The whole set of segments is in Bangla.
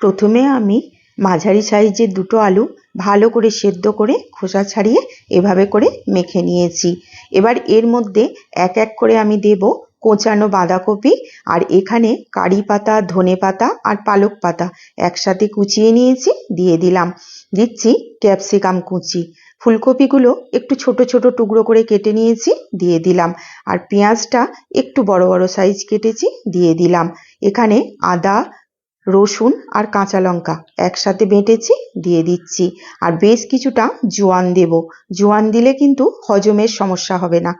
প্রথমে আমি মাঝারি সাইজের দুটো আলু ভালো করে সেদ্ধ করে খোসা ছাড়িয়ে এভাবে করে মেখে নিয়েছি। এবার এর মধ্যে এক এক করে আমি দেব কোচানো বাঁধাকপি আর এখানে কারি পাতা, ধনে পাতা আর পালক পাতা একসাথে কুচিয়ে নিয়েছি, দিয়ে দিলাম। দিচ্ছি ক্যাপসিকাম কুচি। ফুলকপিগুলো একটু ছোট ছোট টুকরো করে কেটে নিয়েছি, দিয়ে দিলাম। আর পেঁয়াজটা একটু বড় বড় সাইজ কেটেছি, দিয়ে দিলাম। এখানে আদা রসুন আর কাঁচা লঙ্কা একসাথে বেটেছি, দিয়ে দিচ্ছি। আর বেশ কিছুটা জোয়ান দেব। জোয়ান দিলে কিন্তু হজমের সমস্যা হবে না।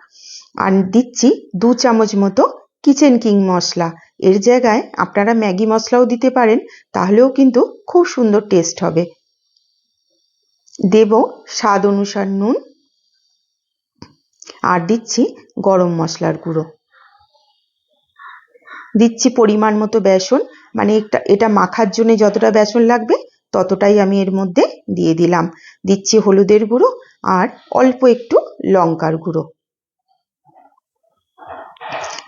আর দিচ্ছি দু চামচ মতো কিচেন কিং মশলা। এর জায়গায় আপনারা ম্যাগি মশলাও দিতে পারেন, তাহলেও কিন্তু খুব সুন্দর টেস্ট হবে। দেব স্বাদ অনুসার নুন। আর দিচ্ছি গরম মশলার গুঁড়ো। দিচ্ছি পরিমাণ মতো বেসন। মানে এটা এটা মাখার জন্য যতটা বেসন লাগবে, ততটাই আমি এর মধ্যে দিয়ে দিলাম। দিচ্ছি হলুদের গুঁড়ো আর অল্প একটু লঙ্কার গুঁড়ো।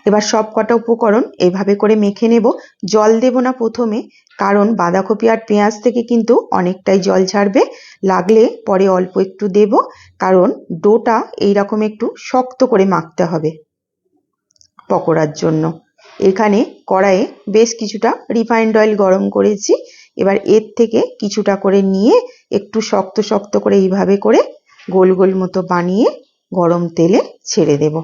এবার সব কটা উপকরণ এভাবে করে মেখে নেব। জল দেব না প্রথমে, কারণ বাঁধাকপি আর পেঁয়াজ থেকে কিন্তু অনেকটাই জল ছাড়বে লাগলে পরে অল্প একটু দেব, কারণ ডোটা এইরকম একটু শক্ত করে মাখতে হবে পকোড়ার জন্য। এখানে কড়াইয়ে বেশ কিছুটা রিফাইন্ড অয়েল গরম করেছি। এবার এর থেকে কিছুটা করে নিয়ে একটু শক্ত শক্ত করে এইভাবে করে গোল গোল মতো বানিয়ে গরম তেলে ছেড়ে দেব।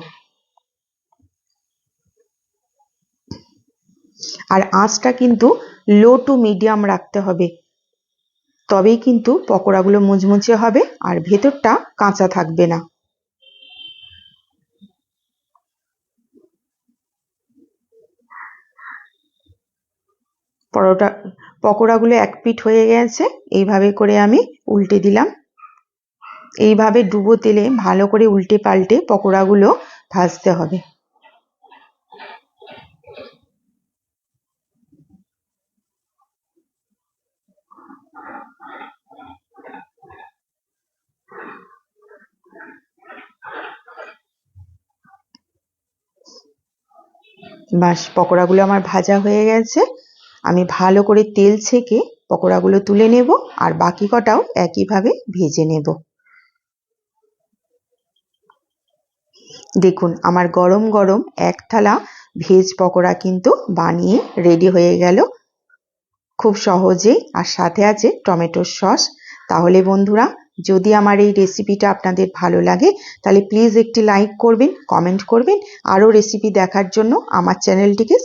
আর আঁচটা কিন্তু লো টু মিডিয়াম রাখতে হবে। তবেই কিন্তু পকোড়াগুলো মুচমুচে হবে আর ভেতরটা কাঁচা থাকবে না। পরোটা, পকোড়াগুলো এক পিঠ হয়ে গেছে, এইভাবে করে আমি উল্টে দিলাম। এইভাবে ডুবো তেলে ভালো করে উল্টে পাল্টে পকোড়াগুলো ভাজতে হবে। বাস, পকোড়াগুলো আমার ভাজা হয়ে গেছে। আমি ভালো করে তেল ছেঁকে পকোড়াগুলো তুলে নেব আর বাকি কটাও একইভাবে ভেজে নেব। দেখুন, আমার গরম গরম এক থালা ভেজ পকোড়া কিন্তু বানিয়ে রেডি হয়ে গেল। খুব সহজেই আর সাথে আছে টমেটোর সস। তাহলে বন্ধুরা, যদি আমার এই রেসিপিটা আপনাদের ভালো লাগে, তাহলে প্লিজ একটি লাইক করবেন, কমেন্ট করবেন। আরও রেসিপি দেখার জন্য আমার চ্যানেলটিকে